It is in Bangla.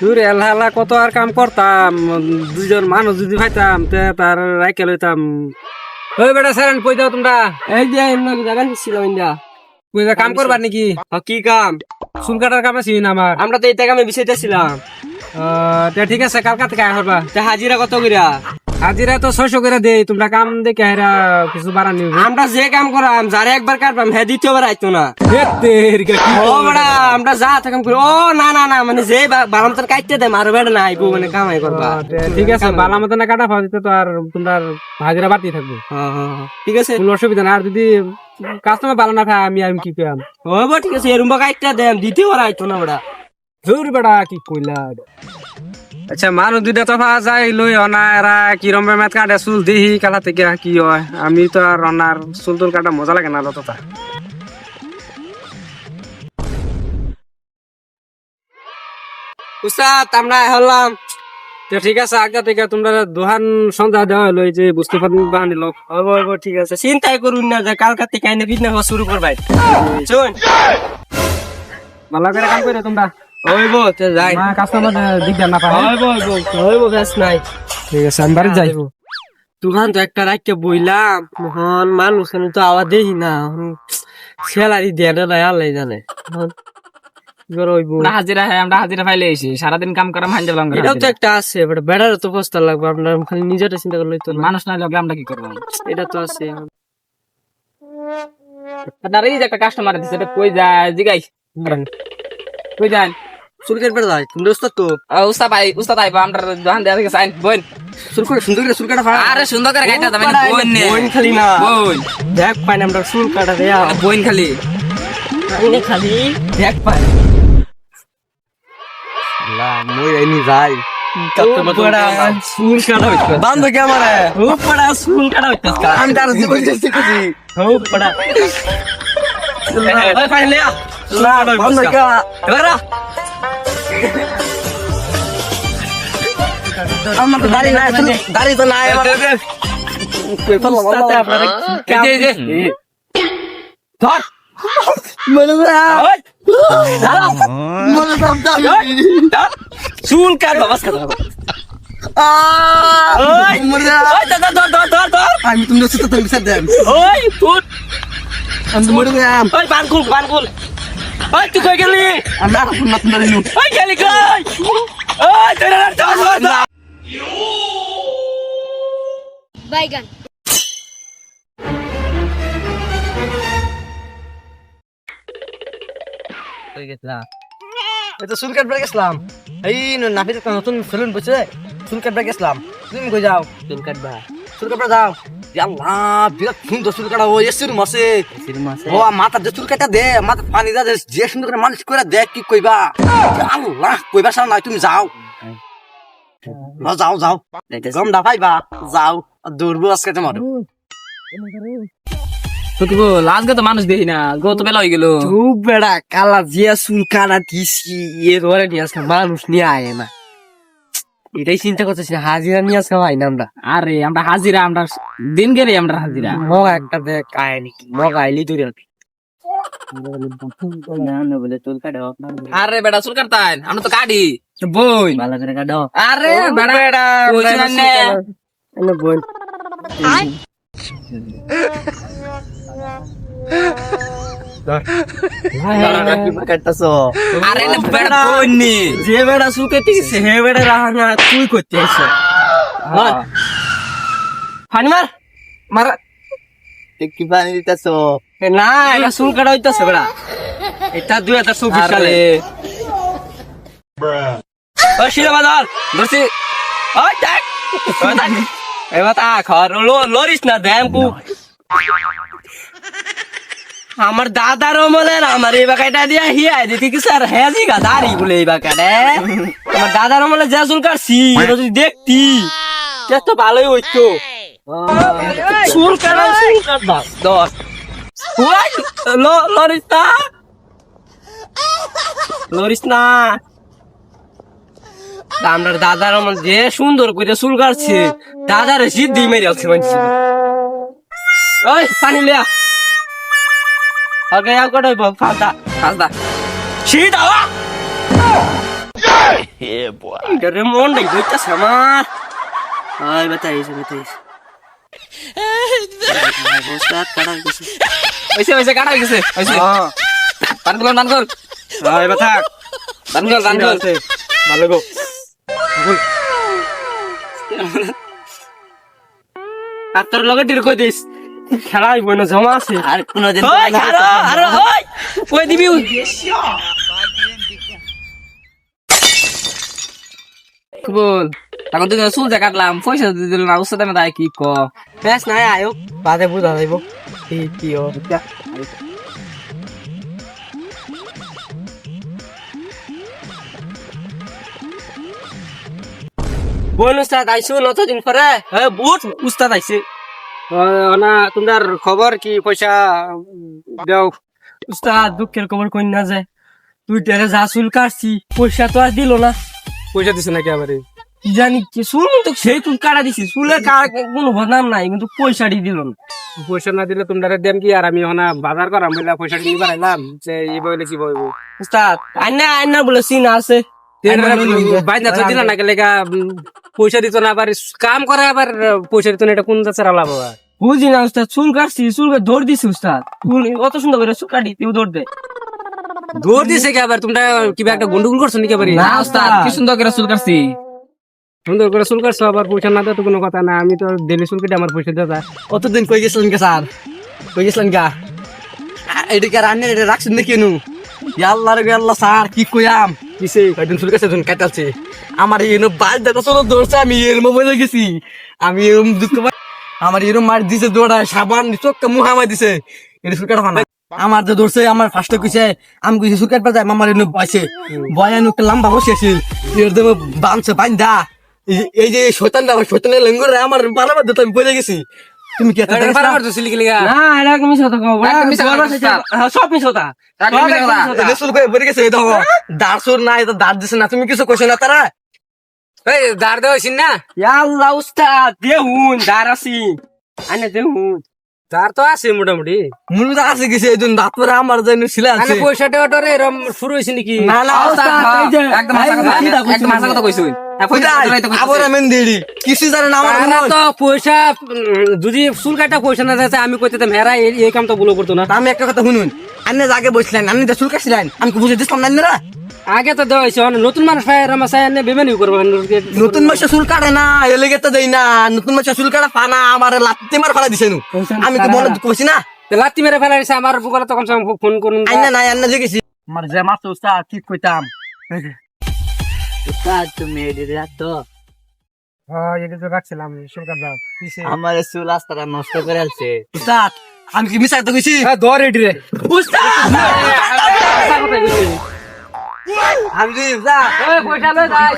তুই এলা এলা কত আর কাম করতাম দুজন মানুষ যদি পাইতাম তে তার রাইকে লইতাম ওই বেটা সারেন কই দাও তোমরা? এই যে এমন জায়গা ছিল ইন্দা কই কাম করবার নাকি? কি কাম? চুল কাটার কাম আছে না আমার? আমরা তো এই টাকা আমি বিষয়টা ছিলাম তে ঠিক আছে কালকা থেকে আহরবা তা হাজিরা কত কইরা? হাজিরা তো ছয়শো করে দেই তোমরা কাম দেখে হেরা কিছু বাড়ানি হবে আমরা যে কাম করাম যারে একবার কাটবাম হ্যাঁ দ্বিতীয়বার আইতো না। ও বড়া আমরা যা থাকাম করি। ও না না না মানে যে বারাম তোর কাটতে দে মারো বেড়া না আইবো মানে কামাই করবা। ঠিক আছে বালা না কাটা যেতে তো আর তোমরা হাজিরা বাড়তি থাকবে। ঠিক আছে। কোনো অসুবিধা না আর যদি কাস্টমার ভালো না খায় আমি আমি কি কইলাম হইব ঠিক আছে এরম কাটতে দেম দ্বিতীয়বার আইতো না বড়া। ধুর বেড়া কি কইলা। আচ্ছা মানুষ দুইটা তো পাওয়া যায় লই অনা এরা কি রম্বে মেত কাটে চুল দিহি কালা থেকে কি হয়? আমি তো আর অনার চুল তুল কাটা মজা লাগে না ততটা উস্তাদ আমরা হলাম তো ঠিক আছে আগে থেকে তোমরা দোহান সন্ধ্যা দেওয়া হলো যে বুঝতে পারেন বাহানি লোক হইব হইব ঠিক আছে। চিন্তাই করুন না যে কালকা থেকে আইনে বিজনেস শুরু করবাই। শুন। ভালো করে কাম করে তোমরা। হইব তো যাই। কাস্টমার দিকদার না পায় হইব হইব হইব বেশ নাই। ঠিক আছে আমি বাড়ি যাই। দোকান তো একটা রাখতে বইলাম মোহন মানুষ আমি তো আওয়াজ দেখি না স্যালারি আল্লাহ জানে। করে হাজিরা হ্যাঁ আমরা হাজিরা ফাইলে এসি সারাদিন কাম যাবলাম এটাও তো একটা আছে বাট বেড়ার তো কষ্ট লাগবে আপনার খালি চিন্তা করলে তো মানুষ না লাগলে আমরা কি করব? এটা তো আছে আপনার এই যে একটা কাস্টমার দিছে এটা কই যায়? জিগাই। কই যান চুল কাটবে যায় তুমি দোস্ত তো উস্তাদ ভাই উস্তাদ আইবা আমরা দোকান দেয়া থেকে সাইন বোন চুল করে সুন্দর করে চুল কাটা আরে সুন্দর করে গাইটা যাবেন বোন নে বোন খালি না বোন দেখ পাই না আমরা চুল কাটা দেয়া বোন খালি আইনে খালি দেখ পাই না মই আইনি যাই চুল কাটা হইতো বান্ধব কে আমারে ও পড়া চুল কাটা হইতো আমি তার জীবন চেষ্টা করছি ও পড়া ফাইন লিয়া না বান্ধব কে এবারে আমার তো দাড়ি নাই দাড়ি তো নাই আমার। উস্তাদে আপনারা এই যে, এই যে। ধর। ওই। দাঁড়াও চুল কাট বাবাস আমি তুমি সাথে আমি মরে গেলাম। ওই বানকুল বানকুল। ওই তুই কই গেলি? আমি আর আপনার আপনার দিলু ওই গেলি কই? ওই তুই না ধর ধর বাইগান। এই তো চুল কাটবার গেছিলাম। এই নাফিস নতুন সেলুন বসে। চুল কাটবার গেছিলাম। তুমি কই যাও? চুল কাটবা চুল কাটবার যাও। আল্লাহ বিরাট সুন্দর চুল কাটা ও এসির মাসে। ও মাথা যে চুল কাটা দে মাথা পানি দা দে, যে সুন্দর করে মালিশ করে দেখ কি কইবা? আল্লাহ কইবা সারা নাই তুমি যাও। না, যাও যাও। গম দা পাইবা যাও। দৌড়বো আজকে তোমার। তো কি বল আজকে তো মানুষ দেখি না গো তো বেলা হয়ে গেল। খুব বেড়া কালা জিয়া চুল কাটা দিছি এ ধরে নিয়ে আসে মানুষ নিয়ে আয় না। এটাই চিন্তা করতেছি না, হাজিরা নিয়ে আসে ভাই না আমরা? আরে আমরা হাজিরা আমরা দিন গেলে আমরা হাজিরা। মগা একটা দেখ আয় নাকি মগা আইলি তুই আরে বেটা চুল কাটতাই আমরা তো কাটি। বই। ভালো করে কাটো। আরে বেটা নে। বোন আরে নে বেটা যে বেড়া চুল কেটে হে বেড়া রাহা না তুই করতে আসছে ফানি মার। মার। কি পানি দিতেছ? না এটা চুল কাটা হইতাছে বেড়া। এটা দুই হাজার চব্বিশ সালে। ও শিরা বাজার ধরছি। ওই দেখ। এবার তা খর লরিস না কু আমার দাদার আমলের আমার এই বাকাইটা দিয়া হিয়া দিতে কি স্যার হ্যাঁ জি গা দাঁড়ি বলে এই বাকাটে আমার দাদার আমলে যা চুল কাটছি যদি দেখতি তে ভালোই হইতো। চুল কাটা চুল কাটবা? দশ লরিস না লরিস না আমরা দাদার আমার যে সুন্দর করে চুল কাটছে দাদার সিদ্ধি মেরে আছে মানছি ওই পানি লিয়া। ওকে আর কটাই বল ফাঁদা সিদ্ধা এটারে মন নাই বইতাছে আমার? আয় বাতাইছে বাতাইছে উস্তাদ কাটা গেছে হইছে হইছে কাটা গেছে হইছে। দান কর দান কর। এবার থাক দান কর দান কর। ভালো গো। আর তোর লগে কই দিস। খেলাই বইন জমা আছে। আর কোনদিন ওই আরে ওই কই দিবি? বল তখন তুই চুল যে কাটলাম পয়সা দিয়ে দিল না উস্তাদ আমি তাই কি ক? বেশ নাই আয়ো। বাদে বুঝা যাইব। কি কি ও? বোন উস্তাদ আইসু নতদিন পরে। হ্যাঁ বুট উস্তাদ আইছে। না তোমার খবর কি? পয়সা দাও। উস্তাদ দুঃখের খবর কই না যায় তুই টেরে যা চুল কাটছি পয়সা তো আর দিল না। পয়সা দিছে নাকি আবারে জানি কি চুল? তো সেই চুল কাটা দিছি। চুলের কোনো বদনাম নাই কিন্তু পয়সাটি দিল না। পয়সা না দিলে তোমরা দেম কি? আর আমি ওনা বাজার করাম বলে পয়সা নিয়ে বাড়াইলাম যে এই বলে কি বলব উস্তাদ আইনা আইনা বলে সিন আছে। বাইনা তো দিলা না গেলে পয়সা দিত না আবার কাম করে আবার পয়সা দিত না এটা কোন যাচ্ছে লাভ আবার বুঝি না উস্তাদ চুল কাটছি চুলকে দৌড় দিছি উস্তাদ। অত সুন্দর করে চুল কাটি তুই দৌড় দে দৌড় দিছে কি আবার? তোমরা কিবা একটা গন্ডগোল করছ নাকি আবার? না উস্তাদ কি সুন্দর করে চুল কাটছি। সুন্দর করে চুল কাটছো আবার পয়সা না দেওয়া তো কোনো কথা না আমি তো ডেলি চুল কেটে আমার পয়সা দেওয়া অতদিন কই গেছিলেন কে স্যার? কই গেছিলেন গা? এদিকে রান্না এটা রাখছেন না স্যার, কি কইয়াম? কয়দিন চুল কাছে কাটালছে আমার দেখা, চলো দৌড়ছে, আমি মোবাইলে গেছি। আমি এরম দুঃখ আমার এরম মার দিছে দৌড়ায়, সাবান চোখকে দিছে। এটা চুল কাটা আমার যে দৌড়ছে, আমার ফার্স্টে কইছে, আমি কইছি চুল কাটবা যাই আমার এনে বসে বয়ান একটা লম্বা বসে আছে এর বান্ধা এই- যে শৈতান দা শৈতানের আমার বারাবার দিতে আমি পড়ে গেছি। তুমি কি এত দেখিস লাগা? না এটা তুমি সত কও একদম মিছা কথা, উস্তাদ। সব মিছ কথা একদম কথা। এনে চুল করে পড়ে গেছে এই দেখো দাঁড় সুর নাই তো দাঁড় দিছে না। তুমি কিছু কইছো না তারা? এই দার হয়েছিল না? আল্লাহ উস্তাদ দেহুন দারাসি আনে দেহুন। দাঁড় তো আছে মোটামুটি। মনে তো আছে গেছে এই জন্য দাঁত পরে আমার জন্য ছিল আছে। পয়সা দেওয়াটা এরম শুরু হয়েছে নাকি? না না একদম একদম কথা। হ্যাঁ, কিছু যদি চুল কাটা পয়সা না যাচ্ছে আমি কইতে হেরা এই- এই কাম তো ভুলো করতো না। আমি একটা কথা শুনুন আপনি আগে বসলেন আপনি তো চুল কাটছিলেন আমি বুঝে দিছিলাম না না আগে তো দেওয়া হয়েছে নতুন মানুষ পায় এরম আছে এনে বেমানি করব নতুন মাসে চুল কাটে না এলে গেতে দেই না নতুন মাসে চুল কাটা পানা আমার লাত্তি মার ফেলা দিছে আমি কি মনে কইছি না লাত্তি মেরে ফেলা হয়েছে আমার বুকালে তখন ফোন করুন আইনা নাই আইনা জেগেছি আমার যে মাছ উস্তাদ ঠিক কইতাম উস্তাদ তুমি এডিরা তো হ্যাঁ এটা তো রাখছিলাম চুল কাটা আমার চুল আস্তারা নষ্ট করে আলছে উস্তাদ আমি কি মিশা তো কইছি ধর এটি রে উস্তাদ আমি যে উস্তাদ পয়সা লই যাই